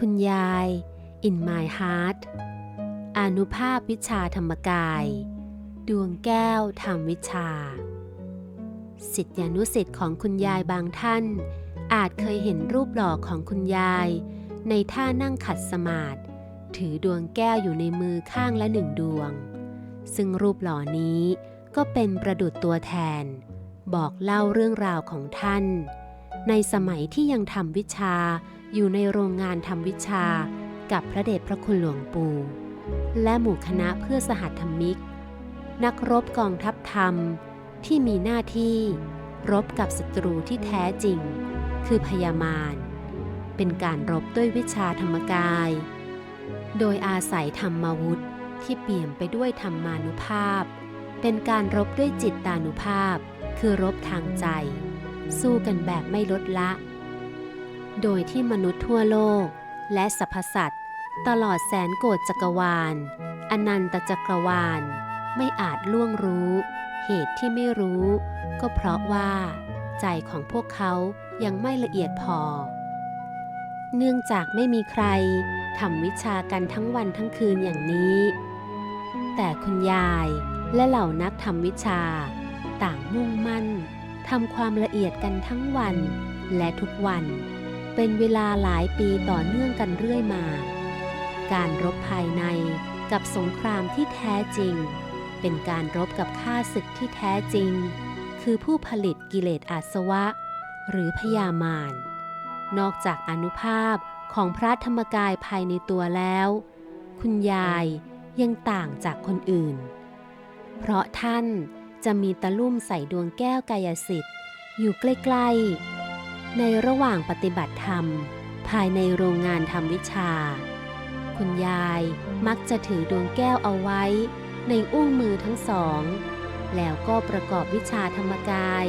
คุณยาย In My Heart อนุภาพวิชาธรรมกาย ดวงแก้วธรรมวิชา สิทธิานุสิทธิ์ของคุณยายบางท่าน อาจเคยเห็นรูปหล่อของคุณยาย ในท่านั่งขัดสมาธิถือดวงแก้วอยู่ในมือข้างละหนึ่งดวง ซึ่งรูปหล่อนี้ก็เป็นประดุจตัวแทน บอกเล่าเรื่องราวของท่าน ในสมัยที่ยังทำวิชา อยู่ในโรงงานทำวิชากับพระเดชพระคุณหลวงปู่ และหมู่คณะเพื่อสหัสธรรมิก นักรบกองทัพธรรมที่มีหน้าที่รบกับศัตรูที่แท้จริง คือพยามารเป็นการรบด้วยวิชาธรรมกาย โดยอาศัยธรรมวุฒิที่เปี่ยมไปด้วยธรรมานุภาพ เป็นการรบด้วยจิตตานุภาพ คือรบทางใจ สู้กันแบบไม่ลดละ โดยที่มนุษย์ทั่วโลก และสรรพสัตว์ ตลอดแสนโกฏจักรวาล อนันตจักรวาล ไม่อาจล่วงรู้ เหตุที่ไม่รู้ ก็เพราะว่า ใจของพวกเขายังไม่ละเอียดพอ เนื่องจากไม่มีใครทำวิชากันทั้งวันทั้งคืนอย่างนี้ แต่คุณยายและเหล่านักทำวิชา ต่างมุ่งมั่นทำความละเอียดกันทั้งวันและทุกวัน เป็นเวลาหลายปีต่อเนื่องกันเรื่อยมา การรบภายในกับสงครามที่แท้จริง เป็นการรบกับข้าศึกที่แท้จริง คือผู้ผลิตกิเลสอาสวะ หรือพยามาร นอกจากอนุภาพของพระธรรมกายภายในตัวแล้ว คุณยายยังต่างจากคนอื่น เพราะท่านจะมีตะลุ่มใส่ดวงแก้วกายสิทธิ์อยู่ใกล้ๆ ในระหว่างปฏิบัติธรรม ภายในโรงงานทำวิชา คุณยายมักจะถือดวงแก้วเอาไว้ ในอุ้งมือทั้งสอง แล้วก็ประกอบวิชาธรรมกาย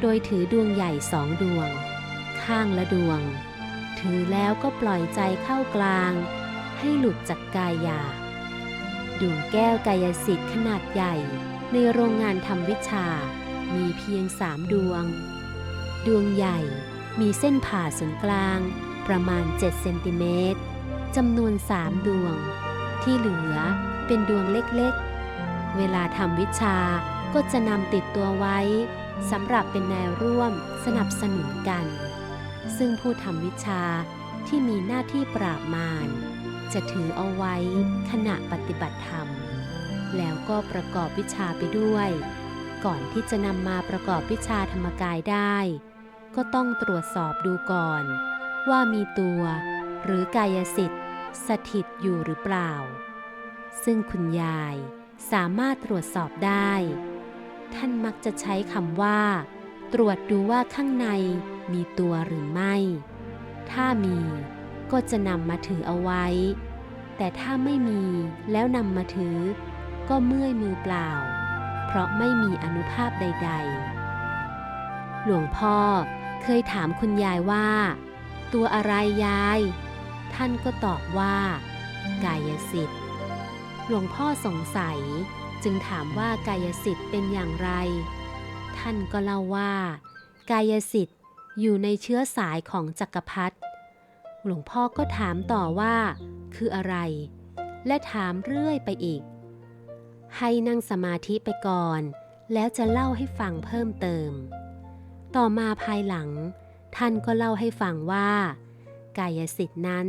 โดยถือดวงใหญ่สองดวง ข้างละดวง ถือแล้วก็ปล่อยใจเข้ากลาง ให้หลุดจากกายหยาบดวงแก้วกายสิทธิ์ขนาดใหญ่ ในโรงงานทำวิชา มีเพียงสามดวง ดวงใหญ่ มีเส้นผ่าศูนย์กลาง ประมาณ 7 เซนติเมตรจำนวนสามดวง ที่เหลือเป็นดวงเล็กๆ เวลาทำวิชาก็จะนำติดตัวไว้สำหรับเป็นแนวร่วมสนับสนุนกัน ซึ่งผู้ทำวิชาที่มีหน้าที่ปราบมารจะถือเอาไว้ขณะปฏิบัติธรรม แล้วก็ประกอบวิชาไปด้วย ก่อนที่จะนำมาประกอบวิชาธรรมกายได้ ก็ต้องตรวจสอบดูก่อน ว่ามีตัวหรือกายสิทธิ์ สถิตอยู่หรือเปล่า ซึ่งคุณยายสามารถตรวจสอบได้ ท่านมักจะใช้คำว่า ตรวจดูว่าข้างในมีตัวหรือไม่ ถ้ามีก็จะนำมาถือเอาไว้ แต่ถ้าไม่มีแล้วนำมาถือ ก็เมื่อยมือเปล่า เพราะไม่มีอนุภาพใด ๆ หลวงพ่อ เคยถามคุณยายว่า ตัวอะไรยาย ท่านก็ตอบว่า กายสิทธิ์ หลวงพ่อสงสัยจึงถามว่ากายสิทธิ์เป็นอย่างไร ท่านก็เล่าว่า กายสิทธิ์อยู่ในเชื้อสายของจักรพรรดิหลวงพ่อก็ถามต่อว่า คืออะไร และถามเรื่อยไปอีก ให้นั่งสมาธิไปก่อน แล้วจะเล่าให้ฟังเพิ่มเติม ต่อมาภายหลัง ท่านก็เล่าให้ฟังว่า กายสิทธินั้น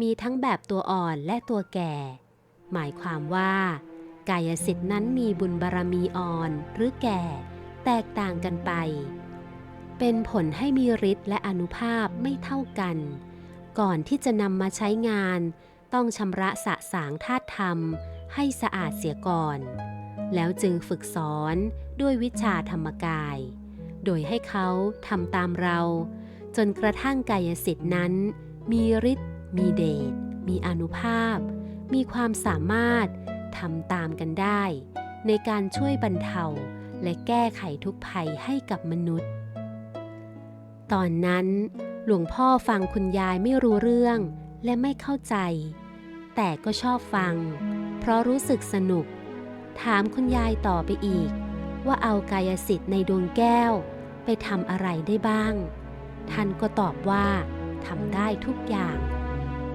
มีทั้งแบบตัวอ่อนและตัวแก่ หมายความว่า กายสิทธินั้นมีบุญบารมีอ่อนหรือแก่ แตกต่างกันไป เป็นผลให้มีฤทธิ์และอนุภาพไม่เท่ากัน ก่อนที่จะนำมาใช้งาน ต้องชำระสะสางธาตุธรรมให้สะอาดเสียก่อน แล้วจึงฝึกสอนด้วยวิชาธรรมกาย โดยให้เขาทำตามเรา จนกระทั่งกายสิทธินั้น มีฤทธิ์มีเดชมีอนุภาพ มีความสามารถทำตามกันได้ ในการช่วยบรรเทาและแก้ไขทุกภัยให้กับมนุษย์ ตอนนั้น หลวงพ่อฟังคุณยายไม่รู้เรื่องและไม่เข้าใจ แต่ก็ชอบฟัง เพราะรู้สึกสนุก ถามคุณยายต่อไปอีก ว่าเอากายสิทธิ์ในดวงแก้ว ไปทำอะไรได้บ้าง ท่านก็ตอบว่าทำได้ทุกอย่าง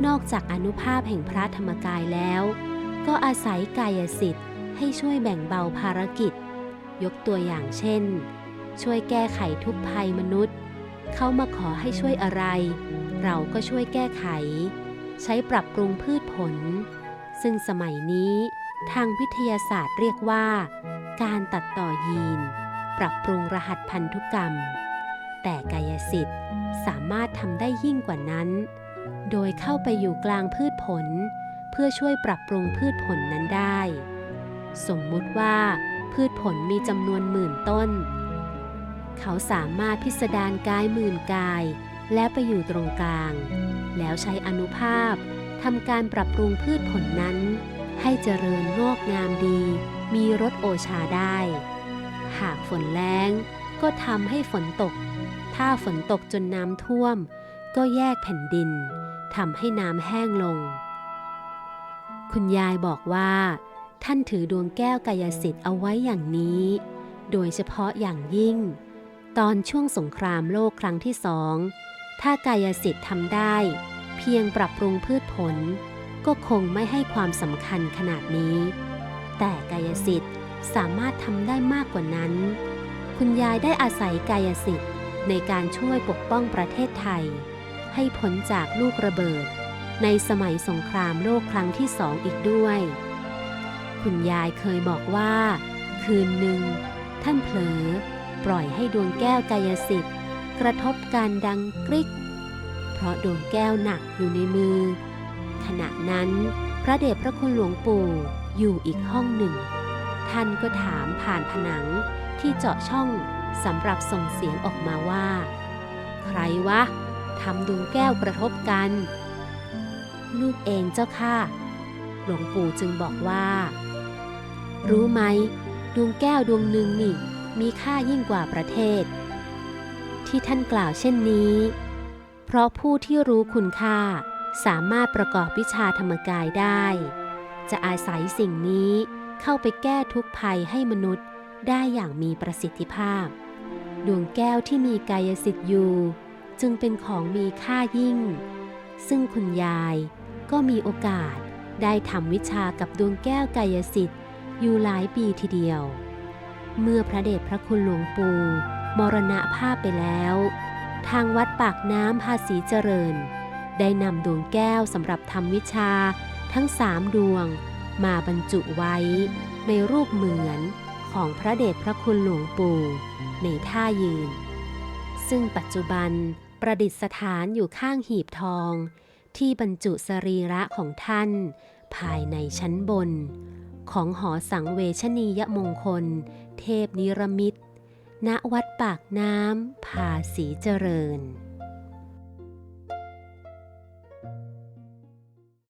นอกจากอนุภาพแห่งพระธรรมกายแล้ว ก็อาศัยกายสิทธิ์ให้ช่วยแบ่งเบาภารกิจ ยกตัวอย่างเช่น ช่วยแก้ไขทุกภัยมนุษย์ เขามาขอให้ช่วยอะไร เราก็ช่วยแก้ไข ใช้ปรับปรุงพืชผล ซึ่งสมัยนี้ทางวิทยาศาสตร์เรียกว่า การตัดต่อยีน ปรับปรุงรหัสพันธุกรรม แต่กายสิทธิ์สามารถทำได้ยิ่งกว่านั้น โดยเข้าไปอยู่กลางพืชผล เพื่อช่วยปรับปรุงพืชผลนั้นได้ สมมุติว่าพืชผลมีจำนวนหมื่นต้น เขาสามารถพิสดารกายหมื่นกาย และไปอยู่ตรงกลาง แล้วใช้อนุภาพทำการปรับปรุงพืชผลนั้น ให้เจริญงอกงามดี มีรสโอชาได้ หากฝนแล้งก็ทำให้ฝนตก ถ้าฝนตกจนน้ำท่วม ก็แยกแผ่นดินทำให้น้ำแห้งลง คุณยายบอกว่า ท่านถือดวงแก้วกายสิทธิ์เอาไว้อย่างนี้ โดยเฉพาะอย่างยิ่ง ตอนช่วงสงครามโลกครั้งที่สอง ถ้ากายสิทธิ์ทำได้ เพียงปรับปรุงพืชผล ก็คงไม่ให้ความสำคัญขนาดนี้ แต่กายสิทธิ์ สามารถทำได้มากกว่านั้น คุณยายได้อาศัยกายสิทธิ์ในการช่วยปกป้องประเทศไทย ให้พ้นจากลูกระเบิด ในสมัยสงครามโลกครั้งที่สองอีกด้วย คุณยายเคยบอกว่า คืนหนึ่ง ท่านเผลอ ปล่อยให้ดวงแก้วกายสิทธิ์กระทบการดังกริก เพราะดวงแก้วหนักอยู่ในมือ ขณะนั้นพระเดชพระคุณหลวงปู่อยู่อีกห้องหนึ่ง ท่านก็ถามผ่านผนังที่เจาะช่องสำหรับส่งเสียงออกมาว่า ใครวะทำดวงแก้วกระทบกัน ลูกเองเจ้าค่ะ หลวงปู่จึงบอกว่า รู้ไหม ดวงแก้วดวงหนึ่งนี่มีค่ายิ่งกว่าประเทศ ที่ท่านกล่าวเช่นนี้ เพราะผู้ที่รู้คุณค่าสามารถประกอบวิชาธรรมกายได้ จะอาศัยสิ่งนี้ เข้าไปแก้ทุกภัยให้มนุษย์ได้อย่างมีประสิทธิภาพ ดวงแก้วที่มีกายสิทธิ์อยู่ จึงเป็นของมีค่ายิ่ง ซึ่งคุณยายก็มีโอกาสได้ทำวิชากับดวงแก้วกายสิทธิ์อยู่หลายปีทีเดียว เมื่อพระเดชพระคุณหลวงปู่มรณภาพไปแล้ว ทางวัดปากน้ำภาษีเจริญ ได้นำดวงแก้วสำหรับทำวิชาทั้งสามดวง มาบรรจุไว้ ในรูปเหมือนของพระเดชพระคุณหลวงปู่ในท่ายืน ซึ่งปัจจุบันประดิษฐานอยู่ข้างหีบทอง ที่บรรจุสรีระของท่าน ภายในชั้นบน ของหอสังเวชนียมงคล เทพนิรมิตณวัดปากน้ำภาษีเจริญ